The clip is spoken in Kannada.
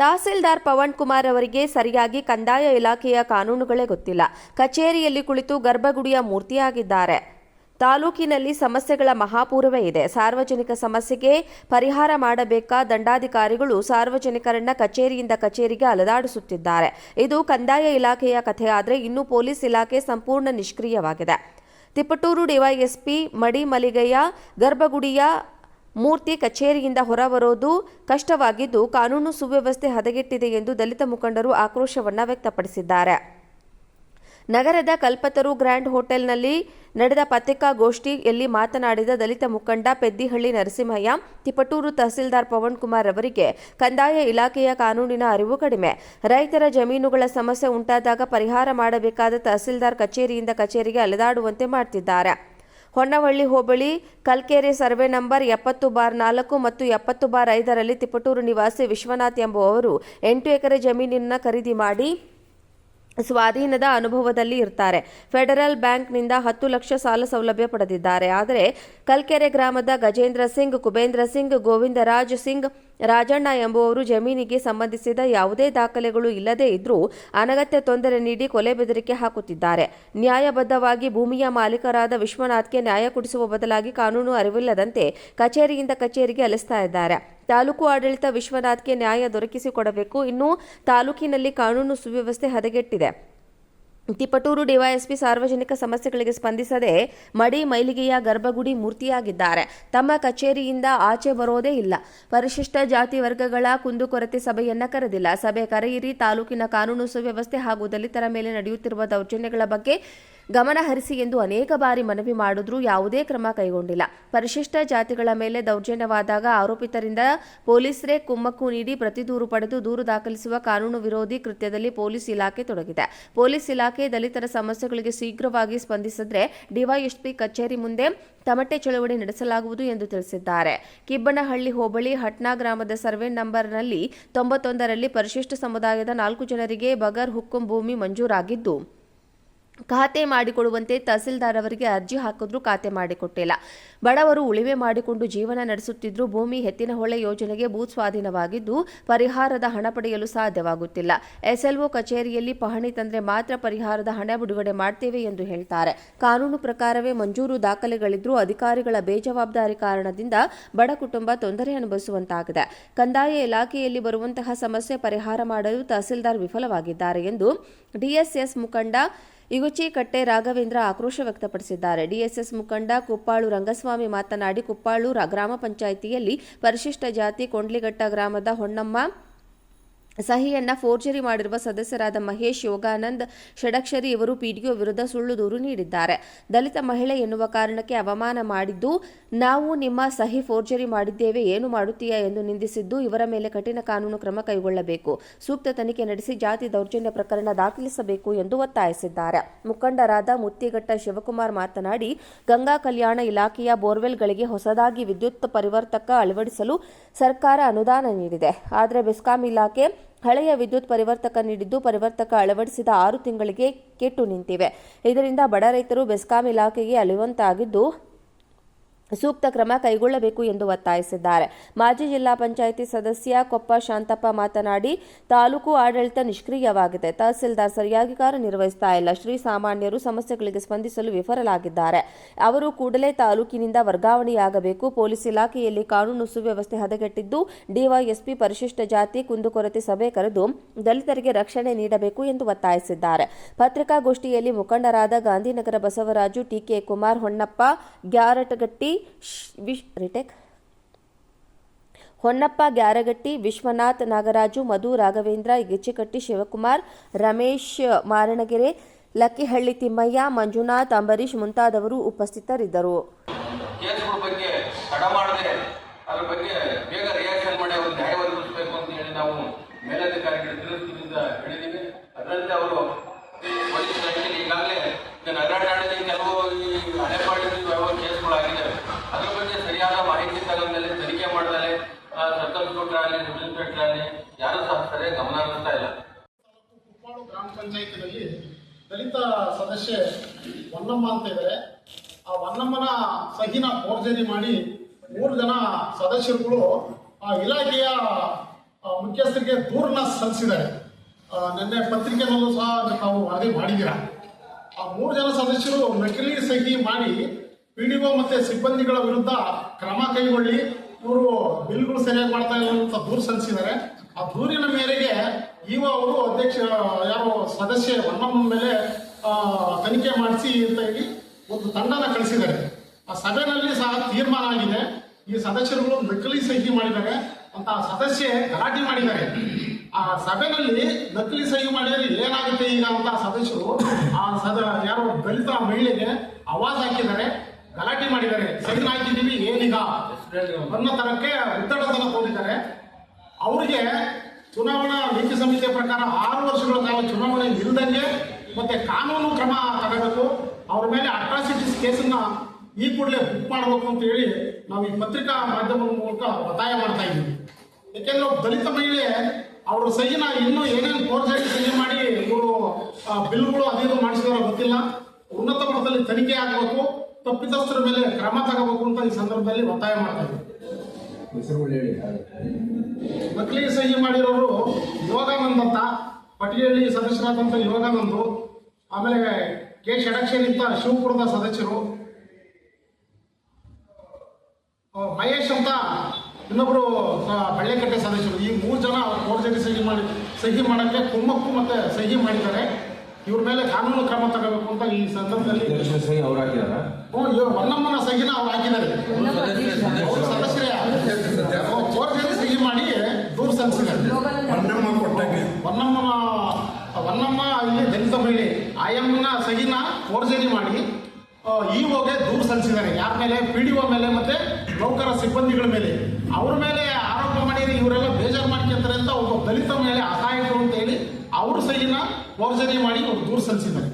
ತಹಸೀಲ್ದಾರ್ ಪವನ್ ಕುಮಾರ್ ಅವರಿಗೆ ಸರಿಯಾಗಿ ಕಂದಾಯ ಇಲಾಖೆಯ ಕಾನೂನುಗಳೇ ಗೊತ್ತಿಲ್ಲ. ಕಚೇರಿಯಲ್ಲಿ ಕುಳಿತು ಗರ್ಭಗುಡಿಯ ಮೂರ್ತಿಯಾಗಿದ್ದಾರೆ. ತಾಲೂಕಿನಲ್ಲಿ ಸಮಸ್ಯೆಗಳ ಮಹಾಪೂರವೇ ಇದೆ. ಸಾರ್ವಜನಿಕ ಸಮಸ್ಯೆಗೆ ಪರಿಹಾರ ಮಾಡಬೇಕಾ ದಂಡಾಧಿಕಾರಿಗಳು ಸಾರ್ವಜನಿಕರನ್ನ ಕಚೇರಿಯಿಂದ ಕಚೇರಿಗೆ ಅಲದಾಡಿಸುತ್ತಿದ್ದಾರೆ. ಇದು ಕಂದಾಯ ಇಲಾಖೆಯ ಕಥೆಯಾದರೆ ಇನ್ನೂ ಪೊಲೀಸ್ ಇಲಾಖೆ ಸಂಪೂರ್ಣ ನಿಷ್ಕ್ರಿಯವಾಗಿದೆ. ತಿಪಟೂರು ಡಿವೈಎಸ್ಪಿ ಮಡಿ ಮಲಿಗಯ್ಯ ಗರ್ಭಗುಡಿಯ ಮೂರ್ತಿ ಕಚೇರಿಯಿಂದ ಹೊರಬರೋದು ಕಷ್ಟವಾಗಿದ್ದು ಕಾನೂನು ಸುವ್ಯವಸ್ಥೆ ಹದಗೆಟ್ಟಿದೆ ಎಂದು ದಲಿತ ಮುಖಂಡರು ಆಕ್ರೋಶವನ್ನು ವ್ಯಕ್ತಪಡಿಸಿದ್ದಾರೆ. ನಗರದ ಕಲ್ಪತರು ಗ್ರ್ಯಾಂಡ್ ಹೋಟೆಲ್ನಲ್ಲಿ ನಡೆದ ಪತ್ರಿಕಾಗೋಷ್ಠಿಯಲ್ಲಿ ಮಾತನಾಡಿದ ದಲಿತ ಮುಖಂಡ ಪೆದ್ದಿಹಳ್ಳಿ ನರಸಿಂಹಯ್ಯ, ತಿಪಟೂರು ತಹಸೀಲ್ದಾರ್ ಪವನ್ ಕುಮಾರ್ ಅವರಿಗೆ ಕಂದಾಯ ಇಲಾಖೆಯ ಕಾನೂನಿನ ಅರಿವು ಕಡಿಮೆ. ರೈತರ ಜಮೀನುಗಳ ಸಮಸ್ಯೆ ಉಂಟಾದಾಗ ಪರಿಹಾರ ಮಾಡಬೇಕಾದ ತಹಸೀಲ್ದಾರ್ ಕಚೇರಿಯಿಂದ ಕಚೇರಿಗೆ ಅಲೆದಾಡುವಂತೆ ಮಾಡ್ತಿದ್ದಾರೆ. ಹೊನ್ನವಳ್ಳಿ ಹೋಬಳಿ ಕಲ್ಕೆರೆ ಸರ್ವೆ ನಂಬರ್ ಎಪ್ಪತ್ತು ಬಾರ್ ನಾಲ್ಕು ಮತ್ತು ಎಪ್ಪತ್ತು ಬಾರ್ ಐದರಲ್ಲಿ ತಿಪಟೂರು ನಿವಾಸಿ ವಿಶ್ವನಾಥ್ ಎಂಬುವವರು ಎಂಟು ಎಕರೆ ಜಮೀನಿನ ಖರೀದಿ ಮಾಡಿ ಸ್ವಾಧೀನದ ಅನುಭವದಲ್ಲಿ ಇರ್ತಾರೆ. ಫೆಡರಲ್ ಬ್ಯಾಂಕ್ನಿಂದ ಹತ್ತು ಲಕ್ಷ ಸಾಲ ಸೌಲಭ್ಯ ಪಡೆದಿದ್ದಾರೆ. ಆದರೆ ಕಲ್ಕೆರೆ ಗ್ರಾಮದ ಗಜೇಂದ್ರ ಸಿಂಗ್, ಕುಬೇಂದ್ರ ಸಿಂಗ್, ಗೋವಿಂದರಾಜ್ ಸಿಂಗ್ ರಾಜಣ್ಣ ಎಂಬುವವರು ಜಮೀನಿಗೆ ಸಂಬಂಧಿಸಿದ ಯಾವುದೇ ದಾಖಲೆಗಳು ಇಲ್ಲದೇ ಇದ್ದರೂ ಅನಗತ್ಯ ತೊಂದರೆ ನೀಡಿ ಕೊಲೆ ಬೆದರಿಕೆ ಹಾಕುತ್ತಿದ್ದಾರೆ. ನ್ಯಾಯಬದ್ಧವಾಗಿ ಭೂಮಿಯ ಮಾಲೀಕರಾದ ವಿಶ್ವನಾಥ್ಗೆ ನ್ಯಾಯ ಕೊಡಿಸುವ ಬದಲಾಗಿ ಕಾನೂನು ಅರಿವಿಲ್ಲದಂತೆ ಕಚೇರಿಯಿಂದ ಕಚೇರಿಗೆ ಅಲಿಸ್ತಾ ಇದ್ದಾರೆ. ತಾಲೂಕು ಆಡಳಿತ ವಿಶ್ವನಾಥ್ಗೆ ನ್ಯಾಯ ದೊರಕಿಸಿಕೊಡಬೇಕು. ಇನ್ನು ತಾಲೂಕಿನಲ್ಲಿ ಕಾನೂನು ಸುವ್ಯವಸ್ಥೆ ಹದಗೆಟ್ಟಿದೆ. ತಿಪಟೂರು ಡಿವೈಎಸ್ಪಿ ಸಾರ್ವಜನಿಕ ಸಮಸ್ಯೆಗಳಿಗೆ ಸ್ಪಂದಿಸದೆ ಮಡಿ, ಮೈಲಿಗೆಯ ಗರ್ಭಗುಡಿ ಮೂರ್ತಿಯಾಗಿದ್ದಾರೆ. ತಮ್ಮ ಕಚೇರಿಯಿಂದ ಆಚೆ ಬರೋದೇ ಇಲ್ಲ. ಪರಿಶಿಷ್ಟ ಜಾತಿ ವರ್ಗಗಳ ಕುಂದುಕೊರತೆ ಸಭೆಯನ್ನ ಕರೆದಿಲ್ಲ. ಸಭೆ ಕರೆಯಿರಿ, ತಾಲೂಕಿನ ಕಾನೂನು ಸುವ್ಯವಸ್ಥೆ ಹಾಗೂ ದಲಿತರ ಮೇಲೆ ನಡೆಯುತ್ತಿರುವ ದೌರ್ಜನ್ಯಗಳ ಬಗ್ಗೆ ಗಮನ ಹರಿಸಿ ಎಂದು ಅನೇಕ ಬಾರಿ ಮನವಿ ಮಾಡಿದ್ರೂ ಯಾವುದೇ ಕ್ರಮ ಕೈಗೊಂಡಿಲ್ಲ. ಪರಿಶಿಷ್ಟ ಜಾತಿಗಳ ಮೇಲೆ ದೌರ್ಜನ್ಯವಾದಾಗ ಆರೋಪಿತರಿಂದ ಪೊಲೀಸರೇ ಕುಮ್ಮಕ್ಕು ನೀಡಿ ಪ್ರತಿ ದೂರು ಪಡೆದು ದೂರು ದಾಖಲಿಸುವ ಕಾನೂನು ವಿರೋಧಿ ಕೃತ್ಯದಲ್ಲಿ ಪೊಲೀಸ್ ಇಲಾಖೆ ತೊಡಗಿದೆ. ಪೊಲೀಸ್ ಇಲಾಖೆ ದಲಿತರ ಸಮಸ್ಯೆಗಳಿಗೆ ಶೀಘ್ರವಾಗಿ ಸ್ಪಂದಿಸಿದ್ರೆ ಡಿವೈಎಸ್ಪಿ ಕಚೇರಿ ಮುಂದೆ ತಮಟೆ ಚಳವಳಿ ನಡೆಸಲಾಗುವುದು ಎಂದು ತಿಳಿಸಿದ್ದಾರೆ. ಕಿಬ್ಬನಹಳ್ಳಿ ಹೋಬಳಿ ಹಟ್ನಾ ಗ್ರಾಮದ ಸರ್ವೆ ನಂಬರ್ನಲ್ಲಿ ತೊಂಬತ್ತೊಂದರಲ್ಲಿ ಪರಿಶಿಷ್ಟ ಸಮುದಾಯದ ನಾಲ್ಕು ಜನರಿಗೆ ಬಗರ್ ಹುಕ್ಕುಂ ಭೂಮಿ ಮಂಜೂರಾಗಿದ್ದು ಖಾತೆ ಮಾಡಿಕೊಡುವಂತೆ ತಹಸೀಲ್ದಾರ್ ಅವರಿಗೆ ಅರ್ಜಿ ಹಾಕಿದ್ರೂ ಖಾತೆ ಮಾಡಿಕೊಟ್ಟಿಲ್ಲ. ಬಡವರು ಉಳಿವೆ ಮಾಡಿಕೊಂಡು ಜೀವನ ನಡೆಸುತ್ತಿದ್ರು ಭೂಮಿ ಎತ್ತಿನಹೊಳೆ ಯೋಜನೆಗೆ ಭೂ ಸ್ವಾಧೀನವಾಗಿದ್ದು ಪರಿಹಾರದ ಹಣ ಪಡೆಯಲು ಸಾಧ್ಯವಾಗುತ್ತಿಲ್ಲ. ಎಸ್ಎಲ್ಒ ಕಚೇರಿಯಲ್ಲಿ ಪಹಣಿ ತಂದ್ರೆ ಮಾತ್ರ ಪರಿಹಾರದ ಹಣ ಬಿಡುಗಡೆ ಮಾಡ್ತೇವೆ ಎಂದು ಹೇಳ್ತಾರೆ. ಕಾನೂನು ಪ್ರಕಾರವೇ ಮಂಜೂರು ದಾಖಲೆಗಳಿದ್ರೂ ಅಧಿಕಾರಿಗಳ ಬೇಜವಾಬ್ದಾರಿ ಕಾರಣದಿಂದ ಬಡ ಕುಟುಂಬ ತೊಂದರೆ ಅನುಭವಿಸುವಂತಾಗಿದೆ. ಕಂದಾಯ ಇಲಾಖೆಯಲ್ಲಿ ಬರುವಂತಹ ಸಮಸ್ಯೆ ಪರಿಹಾರ ಮಾಡಲು ತಹಸೀಲ್ದಾರ್ ವಿಫಲವಾಗಿದ್ದಾರೆ ಎಂದು ಡಿಎಸ್ಎಸ್ ಮುಖಂಡ ಇಗುಚಿಕಟ್ಟೆ ರಾಘವೇಂದ್ರ ಆಕ್ರೋಶ ವ್ಯಕ್ತಪಡಿಸಿದ್ದಾರೆ. ಡಿಎಸ್ಎಸ್ ಮುಖಂಡ ಕುಪ್ಪಾಳು ರಂಗಸ್ವಾಮಿ ಮಾತನಾಡಿ, ಕುಪ್ಪಾಳು ಗ್ರಾಮ ಪಂಚಾಯಿತಿಯಲ್ಲಿ ಪರಿಶಿಷ್ಟ ಜಾತಿ ಕೊಂಡ್ಲಿಘಟ್ಟ ಗ್ರಾಮದ ಹೊನ್ನಮ್ಮ ಸಹಿಯನ್ನ ಫೋರ್ಜರಿ ಮಾಡಿರುವ ಸದಸ್ಯರಾದ ಮಹೇಶ್, ಯೋಗಾನಂದ್, ಷಡಕ್ಷರಿ ಇವರು ಪಿಡಿಒ ವಿರುದ್ಧ ಸುಳ್ಳು ದೂರು ನೀಡಿದ್ದಾರೆ. ದಲಿತ ಮಹಿಳೆ ಎನ್ನುವ ಕಾರಣಕ್ಕೆ ಅವಮಾನ ಮಾಡಿದ್ದು, ನಾವು ನಿಮ್ಮ ಸಹಿ ಫೋರ್ಜರಿ ಮಾಡಿದ್ದೇವೆ, ಏನು ಮಾಡುತ್ತೀಯಾ ಎಂದು ನಿಂದಿಸಿದ್ದು, ಇವರ ಮೇಲೆ ಕಠಿಣ ಕಾನೂನು ಕ್ರಮ ಕೈಗೊಳ್ಳಬೇಕು. ಸೂಕ್ತ ತನಿಖೆ ನಡೆಸಿ ಜಾತಿ ದೌರ್ಜನ್ಯ ಪ್ರಕರಣ ದಾಖಲಿಸಬೇಕು ಎಂದು ಒತ್ತಾಯಿಸಿದ್ದಾರೆ. ಮುಖಂಡರಾದ ಮುತ್ತಿಘಟ್ಟ ಶಿವಕುಮಾರ್ ಮಾತನಾಡಿ, ಗಂಗಾ ಕಲ್ಯಾಣ ಇಲಾಖೆಯ ಬೋರ್ವೆಲ್ಗಳಿಗೆ ಹೊಸದಾಗಿ ವಿದ್ಯುತ್ ಪರಿವರ್ತಕ ಅಳವಡಿಸಲು ಸರ್ಕಾರ ಅನುದಾನ ನೀಡಿದೆ. ಆದರೆ ಬೆಸ್ಕಾಂ ಇಲಾಖೆ ಹಳೆಯ ವಿದ್ಯುತ್ ಪರಿವರ್ತಕ ನೀಡಿದ್ದು ಪರಿವರ್ತಕ ಅಳವಡಿಸಿದ ಆರು ತಿಂಗಳಿಗೆ ಕೆಟ್ಟು ನಿಂತಿವೆ. ಇದರಿಂದ ಬಡ ರೈತರು ಬೆಸ್ಕಾಂ ಇಲಾಖೆಗೆ ಅಳೆಯುವಂತಾಗಿದ್ದು ಸೂಕ್ತ ಕ್ರಮ ಕೈಗೊಳ್ಳಬೇಕು ಎಂದು ಒತ್ತಾಯಿಸಿದ್ದಾರೆ. ಮಾಜಿ ಜಿಲ್ಲಾ ಪಂಚಾಯಿತಿ ಸದಸ್ಯ ಕೊಪ್ಪ ಶಾಂತಪ್ಪ ಮಾತನಾಡಿ, ತಾಲೂಕು ಆಡಳಿತ ನಿಷ್ಕ್ರಿಯವಾಗಿದೆ. ತಹಸೀಲ್ದಾರ್ ಸರಿಯಾಗಿ ಕಾರ್ಯನಿರ್ವಹಿಸ್ತಾ ಇಲ್ಲ. ಶ್ರೀ ಸಾಮಾನ್ಯರು ಸಮಸ್ಯೆಗಳಿಗೆ ಸ್ಪಂದಿಸಲು ವಿಫಲರಾಗಿದ್ದಾರೆ. ಅವರು ಕೂಡಲೇ ತಾಲೂಕಿನಿಂದ ವರ್ಗಾವಣೆಯಾಗಬೇಕು. ಪೊಲೀಸ್ ಇಲಾಖೆಯಲ್ಲಿ ಕಾನೂನು ಸುವ್ಯವಸ್ಥೆ ಹದಗೆಟ್ಟಿದ್ದು, ಡಿವೈಎಸ್ಪಿ ಪರಿಶಿಷ್ಟ ಜಾತಿ ಕುಂದುಕೊರತೆ ಸಭೆ ಕರೆದು ದಲಿತರಿಗೆ ರಕ್ಷಣೆ ನೀಡಬೇಕು ಎಂದು ಒತ್ತಾಯಿಸಿದ್ದಾರೆ. ಪತ್ರಿಕಾಗೋಷ್ಠಿಯಲ್ಲಿ ಮುಖಂಡರಾದ ಗಾಂಧಿನಗರ ಬಸವರಾಜು ಟಿಕೆ ಕುಮಾರ್ ಹೊನ್ನಪ್ಪ, ಗ್ಯಾರಟಗಟ್ಟಿ ವಿಶ್, ರಿಟೆಕ್. ಹೊನ್ನಪ್ಪ, ಗ್ಯಾರಗಟ್ಟಿ, ವಿಶ್ವನಾಥ್, ನಾಗರಾಜು, ಮಧು, ರಾಘವೇಂದ್ರ ಗಿಚ್ಚಿಕಟ್ಟಿ ಶಿವಕುಮಾರ್, ರಮೇಶ್, ಮಾರಣಗೆರೆ, ಲಕ್ಕಿಹಳ್ಳಿ, ತಿಮ್ಮಯ್ಯ, ಮಂಜುನಾಥ್ ಅಂಬರೀಶ್ ಮುಂತಾದವರು ಉಪಸ್ಥಿತರಿದ್ದರು. ಕೇಸ್ಗಳ ಬಗ್ಗೆ ತಡ ಮಾಡದೆ ಅದ್ರ ಬಗ್ಗೆ ಬೇಗ ರಿಯಾಕ್ಷನ್ ಮಾಡಿ ಅವ್ರು ನ್ಯಾಯ ಒದಗಿಸಬೇಕು ಅಂತ ಹೇಳಿ ನಾವು ಮೇಲಧಿಕಾರಿಗಳ ತಿಳಿಸಿದಿಂದ ಹೇಳಿದ್ದೀವಿ ಅದರಂತೆ ಅವರು ಪೊಲೀಸ್ ಇಲಾಖೆಯಲ್ಲಿ ಈಗಾಗಲೇ ಈಗ ನಗರಾಡಳಿತ ಕೆಲವು ಈ ಹಳೆಪಾಡಿದ ಯಾವ ಕೇಸ್ಗಳಾಗಿದೆ ಅದ್ರ ಬಗ್ಗೆ ಸರಿಯಾದ ಮಾಹಿತಿ ತಗೊಂಡ್ಮೇಲೆ ತನಿಖೆ ಮಾಡಿದರೆ ಸರ್ಕಲ್ ಇನ್ಸ್ಪೆಕ್ಟರ್ ಆಗಲಿ ಸಬ್ ಇನ್ಸ್ಪೆಕ್ಟರ್ ಆಗಲಿ ಯಾರೂ ಸಹ ಸರಿಯಾಗಿ ಗಮನ ಹರಿಸ್ತಾ ಇಲ್ಲ ಕುಪ್ಪಾಡು ಗ್ರಾಮ ಪಂಚಾಯತಿನಲ್ಲಿ ದಲಿತ ಸದಸ್ಯೆ ಹೊನ್ನಮ್ಮ ಅಂತ ಇದ್ದಾರೆ ಆ ಹೊನ್ನಮ್ಮನ ಸಹಿನ ಫೋರ್ಜರಿ ಮಾಡಿ ಮೂರು ಜನ ಸದಸ್ಯರುಗಳು ಆ ಇಲಾಖೆಯ ಮುಖ್ಯಸ್ಥರಿಗೆ ದೂರನ್ನ ಸಲ್ಲಿಸಿದ್ದಾರೆ. ನಿನ್ನೆ ಪತ್ರಿಕೆನಲ್ಲೂ ಸಹ ನಾವು ವರದಿ ಮಾಡಿದ್ದೀರಾ? ಆ ಮೂರು ಜನ ಸದಸ್ಯರು ನಕಲಿ ಸಹಿ ಮಾಡಿ ಪಿಡಿಒ ಮತ್ತೆ ಸಿಬ್ಬಂದಿಗಳ ವಿರುದ್ಧ ಕ್ರಮ ಕೈಗೊಳ್ಳಿ ಇವರು ಬಿಲ್ಗಳು ಸರಿಯಾಗಿ ಮಾಡ್ತಾ ಇಲ್ಲ ಅಂತ ದೂರು ಸಲ್ಲಿಸಿದ್ದಾರೆ. ಆ ದೂರಿನ ಮೇರೆಗೆ ಇವ ಅವರು ಅಧ್ಯಕ್ಷ, ಯಾರು ಸದಸ್ಯ ಮನ್ನಮ್ಮ ಮೇಲೆ ತನಿಖೆ ಮಾಡಿಸಿ ಅಂತ ಹೇಳಿ ಒಂದು ತಂಡನ ಕಳಿಸಿದ್ದಾರೆ. ಆ ಸಭೆನಲ್ಲಿ ಸಹ ತೀರ್ಮಾನ ಆಗಿದೆ. ಈ ಸದಸ್ಯರುಗಳು ನಕಲಿ ಸಹಿ ಮಾಡಿದ್ದಾರೆ ಅಂತ ಆ ಸದಸ್ಯೆ ಗಲಾಟೆ ಮಾಡಿದ್ದಾರೆ. ಆ ಸಭೆನಲ್ಲಿ ನಕಲಿ ಸಹಿ ಮಾಡಿದರೆ ಏನಾಗುತ್ತೆ ಈಗ ಅಂತ ಸದಸ್ಯರು, ಆ ಸದ, ಯಾರೋ ದಲಿತ ಮಹಿಳೆಗೆ ಅವಾಜ್ ಹಾಕಿದ್ದಾರೆ, ಗಲಾಟೆ ಮಾಡಿದ್ದಾರೆ. ಸೈನ್ ಹಾಕಿದ್ದೀವಿ ಏನೀಗ ಅನ್ನೋ ತರಕ್ಕೆ ಉತ್ತಡತನ ತೋರಿದ್ದಾರೆ ಅವರಿಗೆ ಚುನಾವಣಾ ನೀತಿ ಸಂಹಿತೆ ಪ್ರಕಾರ ಆರು ವರ್ಷಗಳ ಕಾಲ ಚುನಾವಣೆ ನಿಲ್ದಂಗೆ ಮತ್ತೆ ಕಾನೂನು ಕ್ರಮ ತಗೋಬೇಕು. ಅವ್ರ ಮೇಲೆ ಅಟ್ರಾಸಿಟೀಸ್ ಕೇಸನ್ನ ಈ ಕೂಡಲೇ ಬುಕ್ ಮಾಡಬೇಕು ಅಂತ ಹೇಳಿ ನಾವು ಈ ಪತ್ರಿಕಾ ಮಾಧ್ಯಮದ ಮೂಲಕ ಒತ್ತಾಯ ಮಾಡ್ತಾ ಇದ್ದೀವಿ. ಯಾಕೆಂದ್ರೆ ದಲಿತ ಮಹಿಳೆ, ಅವ್ರ ಸಹಿನ ಇನ್ನೂ ಏನೇನು ಕೋರ್ಸಾಗಿ ಸಹಿ ಮಾಡಿ ಇವರು ಬಿಲ್ಗಳು ಅದೇನು ಮಾಡಿಸಿದಾರೋ ಗೊತ್ತಿಲ್ಲ. ಉನ್ನತ ಮಟ್ಟದಲ್ಲಿ ತನಿಖೆ ಆಗಬೇಕು. ತಪ್ಪಿತಸ್ಥರ ಮೇಲೆ ಕ್ರಮ ತಗೋಬೇಕು ಅಂತ ಈ ಸಂದರ್ಭದಲ್ಲಿ ಒತ್ತಾಯ ಮಾಡ್ತಾ ಇದ್ದೀವಿ ನಕಲಿ ಸಹಿ ಮಾಡಿರೋರು ಯೋಗಾನಂದ್ ಅಂತ ಪಟಿಯಲ್ಲಿ ಸದಸ್ಯರಾದಂಥ ಯೋಗಾನಂದು ಆಮೇಲೆ ಕೆ ಷಡಕ್ಷರಿ ಅಂತ ಶಿವಪುರದ ಸದಸ್ಯರು ಮಹೇಶ್ ಅಂತ ಇನ್ನೊಬ್ರು ಬೆಳ್ಳೆಕಟ್ಟೆ ಸದಸ್ಯರು, ಈ ಮೂರು ಜನ ಫೋರ್ಜರಿ ಸಹಿ ಮಾಡಿ, ಸಹಿ ಮಾಡಕ್ಕೆ ಕುಮ್ಮಕ್ಕು ಮತ್ತೆ ಸಹಿ ಮಾಡಿದ್ದಾರೆ. ಇವ್ರ ಮೇಲೆ ಕಾನೂನು ಕ್ರಮ ತಗೋಬೇಕು ಅಂತ ಈ ಸಂದರ್ಭದಲ್ಲಿ ಸಹಿ ಅವ್ರು ಹಾಕಿದಾರ? ಹ್ಞೂ, ಇವ್ರು ಹೊನ್ನಮ್ಮನ ಸಹಿನ ಅವ್ರು ಹಾಕಿದ್ದಾರೆ. ಅವ್ರು ಸದಸ್ಯರೇ. ಸಹಿ ಮಾಡಿ ದೂರು ಸಲ್ಲಿಸಿದ್ದಾರೆ. ಕೊಟ್ಟಾಗೆ. ಹೊನ್ನಮ್ಮ ಇಲ್ಲಿ ದಲಿತ ಮಹಿಳೆ ಆಯಮ್ಮನ ಸಹಿನ ಫೋರ್ಜರಿ ಮಾಡಿ ಈ ಹೋಗಿ ದೂರು ಸಲ್ಲಿಸಿದ್ದಾರೆ. ಯಾರ ಮೇಲೆ? ಪಿ ಡಿ ಒ ಮೇಲೆ ಮತ್ತೆ ನೌಕರ ಸಿಬ್ಬಂದಿಗಳ ಮೇಲೆ. ಅವ್ರ ಮೇಲೆ ಆರೋಪ ಮಾಡಿದ್ರೆ ಇವರೆಲ್ಲ ಬೇಜಾರು ಮಾಡ್ಕೊಂತಾರೆ ಅಂತ ಒಬ್ಬ ದಲಿತ ಮೇಲೆ ಅಸಹಾಯಕರು ಅಂತ ಹೇಳಿ ಅವ್ರ ಸಹಿನ ಫೋರ್ಜರಿ ಮಾಡಿ ಅವ್ರು ದೂರು ಸಲ್ಲಿಸಿದ್ದಾರೆ